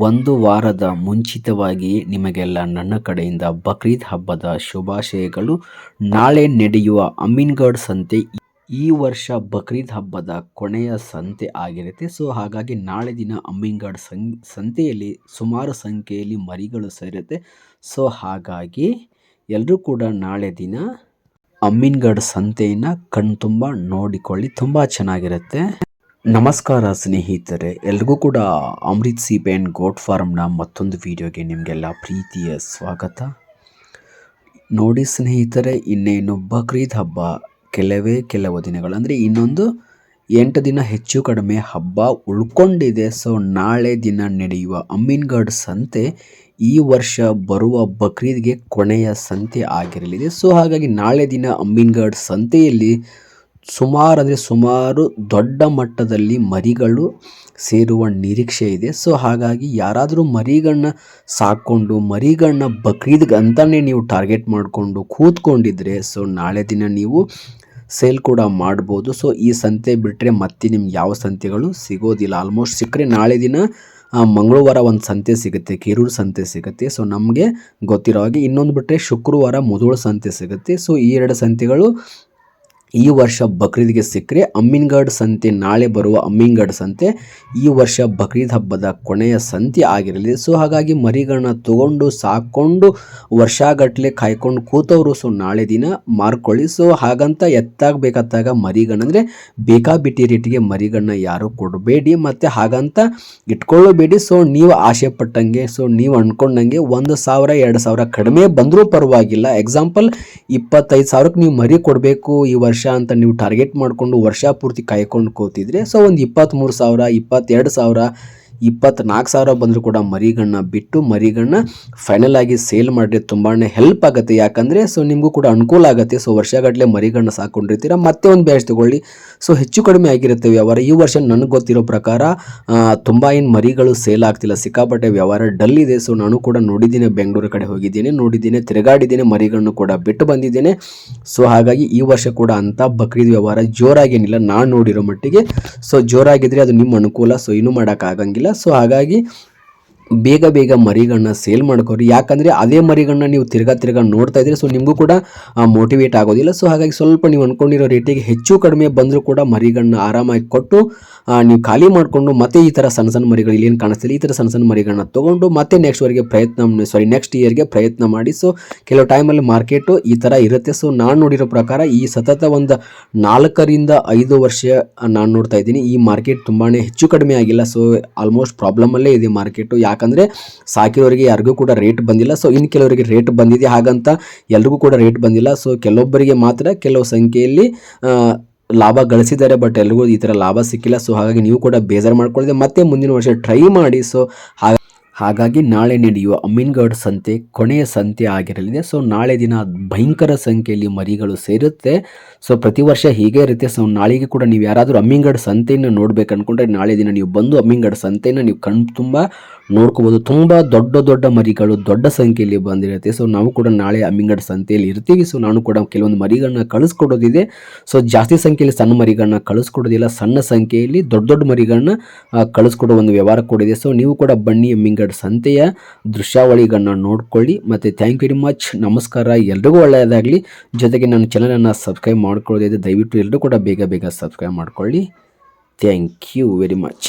ಒಂದು ವಾರದ ಮುಂಚಿತವಾಗಿ ನಿಮಗೆಲ್ಲ ನನ್ನ ಕಡೆಯಿಂದ ಬಕ್ರೀದ್ ಹಬ್ಬದ ಶುಭಾಶಯಗಳು. ನಾಳೆ ನಡೆಯುವ ಅಮೀನ್ಗಢ್ ಸಂತೆ ಈ ವರ್ಷ ಬಕ್ರೀದ್ ಹಬ್ಬದ ಕೊನೆಯ ಸಂತೆ ಆಗಿರುತ್ತೆ. ಸೊ, ಹಾಗಾಗಿ ನಾಳೆ ದಿನ ಅಮೀನ್ಗಢ್ ಸಂ, ಸಂತೆಯಲ್ಲಿ ಸುಮಾರು ಸಂಖ್ಯೆಯಲ್ಲಿ ಮರಿಗಳು ಸೇರುತ್ತೆ. ಸೊ, ಹಾಗಾಗಿ ಎಲ್ಲರೂ ಕೂಡ ನಾಳೆ ದಿನ ಅಮೀನ್ಗಢ್ ಸಂತೆಯನ್ನು ಕಣ್ತುಂಬ ನೋಡಿಕೊಳ್ಳಿ. ತುಂಬ ಚೆನ್ನಾಗಿರುತ್ತೆ. ನಮಸ್ಕಾರ ಸ್ನೇಹಿತರೆ, ಎಲ್ರಿಗೂ ಕೂಡ ಅಮೃತ್ ಸಿ ಆ್ಯಂಡ್ ಗೋಟ್ ಫಾರ್ಮ್ನ ಮತ್ತೊಂದು ವಿಡಿಯೋಗೆ ನಿಮಗೆಲ್ಲ ಪ್ರೀತಿಯ ಸ್ವಾಗತ. ನೋಡಿ ಸ್ನೇಹಿತರೆ ಇನ್ನೇನು ಬಕ್ರೀದ್ ಹಬ್ಬ, ಕೆಲವೇ ಕೆಲವು ದಿನಗಳು, ಅಂದರೆ ಇನ್ನೊಂದು ಎಂಟು ದಿನ ಹೆಚ್ಚು ಕಡಿಮೆ ಹಬ್ಬ ಉಳ್ಕೊಂಡಿದೆ. ಸೊ ನಾಳೆ ದಿನ ನಡೆಯುವ ಅಮೀನ್ಗಢ್ ಸಂತೆ, ಈ ವರ್ಷ ಬರುವ ಬಕ್ರೀದ್ಗೆ ಕೊನೆಯ ಸಂತೆ ಆಗಿರಲಿದೆ. ಸೊ ಹಾಗಾಗಿ ನಾಳೆ ದಿನ ಅಮೀನ್ಗಢ್ ಸಂತೆಯಲ್ಲಿ ಸುಮಾರು ಅಂದರೆ ಸುಮಾರು ದೊಡ್ಡ ಮಟ್ಟದಲ್ಲಿ ಮರಿಗಳು ಸೇರುವ ನಿರೀಕ್ಷೆ ಇದೆ. ಸೊ ಹಾಗಾಗಿ ಯಾರಾದರೂ ಮರಿಗಳನ್ನ ಸಾಕ್ಕೊಂಡು ಮರಿಗಳನ್ನ ಬಕ್ರೀದ್ಗೆ ಅಂತಲೇ ನೀವು ಟಾರ್ಗೆಟ್ ಮಾಡಿಕೊಂಡು ಕೂತ್ಕೊಂಡಿದ್ರೆ, ಸೊ ನಾಳೆ ದಿನ ನೀವು ಸೇಲ್ ಕೂಡ ಮಾಡ್ಬೋದು. ಸೊ ಈ ಸಂತೆ ಬಿಟ್ಟರೆ ಮತ್ತೆ ನಿಮ್ಗೆ ಯಾವ ಸಂತೆಗಳು ಸಿಗೋದಿಲ್ಲ. ಆಲ್ಮೋಸ್ಟ್ ಸಿಕ್ಕರೆ ನಾಳೆ ದಿನ ಮಂಗಳವಾರ ಒಂದು ಸಂತೆ ಸಿಗುತ್ತೆ, ಕೀರೂರು ಸಂತೆ ಸಿಗುತ್ತೆ. ಸೊ ನಮಗೆ ಗೊತ್ತಿರೋ ಹಾಗೆ ಇನ್ನೊಂದು ಬಿಟ್ಟರೆ ಶುಕ್ರವಾರ ಮುದೋಳು ಸಂತೆ ಸಿಗುತ್ತೆ. ಸೊ ಈ ಎರಡು ಸಂತೆಗಳು ಈ ವರ್ಷ ಬಕ್ರೀದ್ಗೆ ಸಿಕ್ಕರೆ ಅಮ್ಮಿನ್ಗಢ್ ಸಂತೆ, ನಾಳೆ ಬರುವ ಅಮ್ಮಿನ್ಗಢ್ ಸಂತೆ. ಈ ವರ್ಷ ಬಕ್ರೀದ್ ಹಬ್ಬದ ಕೊನೆಯ ಸಂತೆ ಆಗಿರಲಿ. ಸೊ, ಹಾಗಾಗಿ ಮರಿಗಳನ್ನ ತಗೊಂಡು ಸಾಕೊಂಡು ವರ್ಷಗಟ್ಟಲೆ ಕಾಯ್ಕೊಂಡು ಕೂತವರು. ಸೊ, ನಾಳೆ ದಿನ ಮಾರ್ಕೊಳ್ಳಿ. ಸೊ, ಹಾಗಂತ ಎತ್ತಾಗಬೇಕಾದಾಗ ಅಂದರೆ ಬೇಕಾಬಿಟ್ಟಿ ರೇಟಿಗೆ ಮರಿಗಳನ್ನ ಯಾರು ಕೊಡಬೇಡಿ. ಮತ್ತು ಹಾಗಂತ ಇಟ್ಕೊಳ್ಳಬೇಡಿ. ಸೊ, ನೀವು ಆಸೆ ಪಟ್ಟಂಗೆ, ಸೊ, ನೀವು ಅಂದ್ಕೊಂಡಂಗೆ ಒಂದು ಸಾವಿರ, ಎರಡು ಸಾವಿರ ಕಡಿಮೆ ಬಂದರೂ ಪರವಾಗಿಲ್ಲ. ಎಕ್ಸಾಂಪಲ್ ಇಪ್ಪತ್ತೈದು ಸಾವಿರಕ್ಕೆ ನೀವು ಮರಿ ಕೊಡಬೇಕು ಈ ವರ್ಷ. ಅಂತ ನೀವು ಟಾರ್ಗೆಟ್ ಮಾಡಿಕೊಂಡು ವರ್ಷ ಪೂರ್ತಿ ಕಾಯ್ಕೊಂಡು ಕೂತಿದ್ರೆ ಸೊ ಒಂದು ಇಪ್ಪತ್ತ್ಮೂರು ಸಾವಿರ ಇಪ್ಪತ್ತೆರಡು ಸಾವಿರ ಇಪ್ಪತ್ನಾಲ್ಕು ಸಾವಿರ ಬಂದರೂ ಕೂಡ ಮರಿಗಳನ್ನ ಬಿಟ್ಟು ಮರಿಗಳನ್ನ ಫೈನಲ್ ಆಗಿ ಸೇಲ್ ಮಾಡಿದ್ರೆ ತುಂಬಾ ಹೆಲ್ಪ್ ಆಗುತ್ತೆ. ಯಾಕಂದರೆ ಸೊ ನಿಮಗೂ ಕೂಡ ಅನುಕೂಲ ಆಗುತ್ತೆ. ಸೊ ವರ್ಷಗಟ್ಟಲೆ ಮರಿಗಳನ್ನ ಸಾಕೊಂಡಿರ್ತೀರ, ಮತ್ತೆ ಒಂದು ಬ್ಯಾಚ್ ತೊಗೊಳ್ಳಿ. ಸೊ ಹೆಚ್ಚು ಕಡಿಮೆ ಆಗಿರುತ್ತೆ ವ್ಯವಹಾರ. ಈ ವರ್ಷ ನನಗೆ ಗೊತ್ತಿರೋ ಪ್ರಕಾರ ತುಂಬ ಏನು ಮರಿಗಳು ಸೇಲ್ ಆಗ್ತಿಲ್ಲ. ಸಿಕ್ಕಾಪಟ್ಟೆ ವ್ಯವಹಾರ ಡಲ್ ಇದೆ. ಸೊ ನಾನು ಕೂಡ ನೋಡಿದ್ದೀನಿ, ಬೆಂಗಳೂರು ಕಡೆ ಹೋಗಿದ್ದೀನಿ, ನೋಡಿದ್ದೀನಿ, ತಿರುಗಾಡಿದ್ದೀನಿ ಮರಿಗಳನ್ನು ಕೂಡ ಬಿಟ್ಟು ಬಂದಿದ್ದೇನೆ. ಸೊ ಹಾಗಾಗಿ ಈ ವರ್ಷ ಕೂಡ ಅಂಥ ಬಕ್ರೀದ್ ವ್ಯವಹಾರ ಜೋರಾಗೇನಿಲ್ಲ. ನಾನು ನೋಡಿರೋ ಮಟ್ಟಿಗೆ. ಸೊ ಜೋರಾಗಿದ್ದರೆ ಅದು ನಿಮ್ಮ ಅನುಕೂಲ. ಸೊ ಇನ್ನೂ ಮಾಡೋಕ್ಕಾಗಂಗಿಲ್ಲ ಸೊ ಹಾಗಾಗಿ ಬೇಗ ಬೇಗ ಮರಿಗಳನ್ನ ಸೇಲ್ ಮಾಡ್ಕೋರಿ ಯಾಕಂದರೆ ಅದೇ ಮರಿಗಳನ್ನ ನೀವು ತಿರ್ಗಾ ತಿರ್ಗಾ ನೋಡ್ತಾ ಇದ್ರೆ ಸೊ ನಿಮಗೂ ಕೂಡ ಮೋಟಿವೇಟ್ ಆಗೋದಿಲ್ಲ. ಸೊ ಹಾಗಾಗಿ ಸ್ವಲ್ಪ ನೀವು ಅಂದ್ಕೊಂಡಿರೋ ರೇಟಿಗೆ ಹೆಚ್ಚು ಕಡಿಮೆ ಬಂದರೂ ಕೂಡ ಮರಿಗಳನ್ನ ಆರಾಮಾಗಿ ಕೊಟ್ಟು ನೀವು ಖಾಲಿ ಮಾಡಿಕೊಂಡು ಮತ್ತೆ ಈ ಥರ ಸಣ್ಣ ಸಣ್ಣ ಮರಿಗಳು ಇಲ್ಲೇನು ಕಾಣಿಸ್ತಿಲ್ಲ, ಈ ಥರ ಸಣ್ಣ ಸಣ್ಣ ಮರಿಗಳನ್ನ ತೊಗೊಂಡು ಮತ್ತೆ ನೆಕ್ಸ್ಟ್ ವರೆಗೆ ಪ್ರಯತ್ನ ಸಾರಿ ನೆಕ್ಸ್ಟ್ ಇಯರ್ಗೆ ಪ್ರಯತ್ನ ಮಾಡಿ. ಸೊ ಕೆಲವು ಟೈಮಲ್ಲಿ ಮಾರ್ಕೆಟು ಈ ಥರ ಇರುತ್ತೆ. ಸೊ ನಾನು ನೋಡಿರೋ ಪ್ರಕಾರ ಈ ಸತತ ಒಂದು ನಾಲ್ಕರಿಂದ ಐದು ವರ್ಷ ನಾನು ನೋಡ್ತಾ ಇದ್ದೀನಿ. ಈ ಮಾರ್ಕೆಟ್ ತುಂಬಾ ಹೆಚ್ಚು ಕಡಿಮೆ ಆಗಿಲ್ಲ. ಸೊ ಆಲ್ಮೋಸ್ಟ್ ಪ್ರಾಬ್ಲಮಲ್ಲೇ ಇದೆ ಮಾರ್ಕೆಟು ಯಾಕೆ ಯಾಕಂದರೆ ಸಾಕಿರೋರಿಗೆ ಯಾರಿಗೂ ಕೂಡ ರೇಟ್ ಬಂದಿಲ್ಲ. ಸೊ ಇನ್ನು ಕೆಲವರಿಗೆ ರೇಟ್ ಬಂದಿದೆ ಹಾಗಂತ ಎಲ್ರಿಗೂ ಕೂಡ ರೇಟ್ ಬಂದಿಲ್ಲ. ಸೊ ಕೆಲವೊಬ್ಬರಿಗೆ ಮಾತ್ರ ಕೆಲವು ಸಂಖ್ಯೆಯಲ್ಲಿ ಲಾಭ ಗಳಿಸಿದ್ದಾರೆ ಬಟ್ ಎಲ್ರಿಗೂ ಈ ಥರ ಲಾಭ ಸಿಕ್ಕಿಲ್ಲ. ಸೊ ಹಾಗಾಗಿ ನೀವು ಕೂಡ ಬೇಜಾರು ಮಾಡ್ಕೊಳ್ಳಿದೆ ಮತ್ತೆ ಮುಂದಿನ ವರ್ಷ ಟ್ರೈ ಮಾಡಿ. ಸೊ ಹಾಗೆ ಹಾಗಾಗಿ ನಾಳೆ ನಡೆಯುವ ಅಮೀನ್ಗಢ್ ಸಂತೆ ಕೊನೆಯ ಸಂತೆ ಆಗಿರಲಿದೆ. ಸೊ ನಾಳೆ ದಿನ ಭಯಂಕರ ಸಂಖ್ಯೆಯಲ್ಲಿ ಮರಿಗಳು ಸೇರುತ್ತೆ. ಸೊ ಪ್ರತಿ ವರ್ಷ ಹೀಗೆ ಇರುತ್ತೆ. ಸೊ ನಾಳೆಗೆ ಕೂಡ ನೀವು ಯಾರಾದರೂ ಅಮ್ಮಿಂಗಡ್ ಸಂತೆಯನ್ನು ನೋಡ್ಬೇಕು ಅಂದ್ಕೊಂಡ್ರೆ ನಾಳೆ ದಿನ ನೀವು ಬಂದು ಅಮ್ಮಿಂಗಡ್ ಸಂತೆಯನ್ನು ನೀವು ಕಣ್ ತುಂಬ ನೋಡ್ಕೋಬೋದು. ತುಂಬ ದೊಡ್ಡ ದೊಡ್ಡ ಮರಿಗಳು ದೊಡ್ಡ ಸಂಖ್ಯೆಯಲ್ಲಿ ಬಂದಿರುತ್ತೆ. ಸೊ ನಾವು ಕೂಡ ನಾಳೆ ಅಮ್ಮಿಂಗಡ್ ಸಂತೆಯಲ್ಲಿ ಇರ್ತೀವಿ. ಸೊ ನಾನು ಕೂಡ ಕೆಲವೊಂದು ಮರಿಗಳನ್ನ ಕಳಿಸ್ಕೊಡೋದಿದೆ. ಸೊ ಜಾಸ್ತಿ ಸಂಖ್ಯೆಯಲ್ಲಿ ಸಣ್ಣ ಮರಿಗಳನ್ನ ಕಳಿಸ್ಕೊಡೋದಿಲ್ಲ. ಸಣ್ಣ ಸಂಖ್ಯೆಯಲ್ಲಿ ದೊಡ್ಡ ದೊಡ್ಡ ಮರಿಗಳನ್ನ ಕಳಿಸ್ಕೊಡೋ ಒಂದು ವ್ಯವಹಾರ ಕೂಡ ಇದೆ. ಸೊ ನೀವು ಕೂಡ ಬನ್ನಿ ಅಮ್ಮಿಂಗಡ್ ಸಂತೆಯ ದೃಶ್ಯಾವಳಿಗಳನ್ನ ನೋಡ್ಕೊಳ್ಳಿ. ಮತ್ತು ಥ್ಯಾಂಕ್ ಯು ವೆರಿ ಮಚ್ ನಮಸ್ಕಾರ. ಎಲ್ರಿಗೂ ಒಳ್ಳೆಯದಾಗಲಿ. ಜೊತೆಗೆ ನನ್ನ ಚಾನಲನ್ನು ಸಬ್ಸ್ಕ್ರೈಬ್ ಮಾಡ್ಕೊಳ್ಳೋದಿದೆ ದಯವಿಟ್ಟು ಎಲ್ಲರೂ ಕೂಡ ಬೇಗ ಬೇಗ ಸಬ್ಸ್ಕ್ರೈಬ್ ಮಾಡ್ಕೊಳ್ಳಿ. Thank you very much